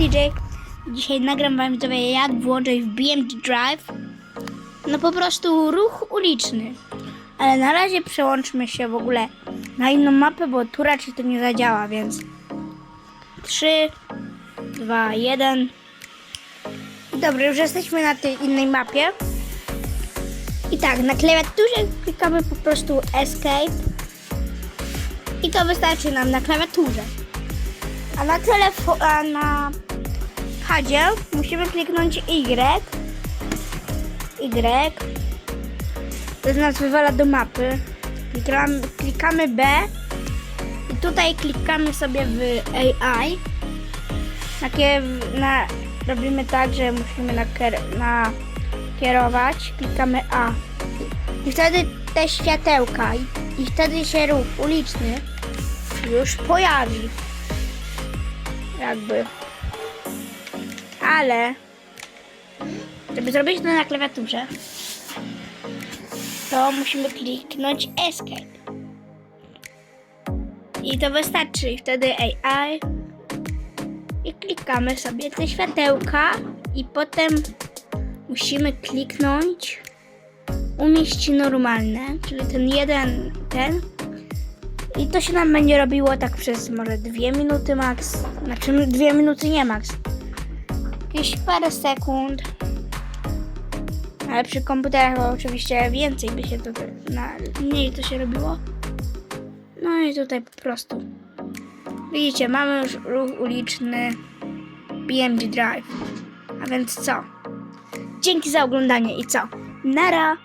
DJ. Dzisiaj nagram wam widzowie jak włączyć w BMG Drive no po prostu ruch uliczny. Ale na razie przełączmy się w ogóle na inną mapę, bo tu raczej to nie zadziała, więc 3, 2, 1. Dobra, już jesteśmy na tej innej mapie. I tak, na klawiaturze klikamy po prostu Escape. I to wystarczy nam na klawiaturze. A na telefonie, a na padzie musimy kliknąć Y. Y. To nas wywala do mapy. Klikamy, klikamy B. I tutaj klikamy sobie w AI. Takie na, robimy tak, że musimy nakier- nakierować. Klikamy A. I wtedy te światełka i, i wtedy się ruch uliczny już pojawi. Jakby. Ale żeby zrobić to na klawiaturze, to musimy kliknąć Escape. I to wystarczy. I wtedy AI. I klikamy sobie te światełka. I potem musimy kliknąć umieść normalne, czyli ten jeden, ten. I to się nam będzie robiło tak przez może dwie minuty max. Znaczy dwie minuty nie max. Jakieś parę sekund. Ale przy komputerach oczywiście więcej by się to na mniej to się robiło. No i tutaj po prostu. Widzicie, mamy już ruch uliczny BMG Drive. A więc co? Dzięki za oglądanie i co? Nara!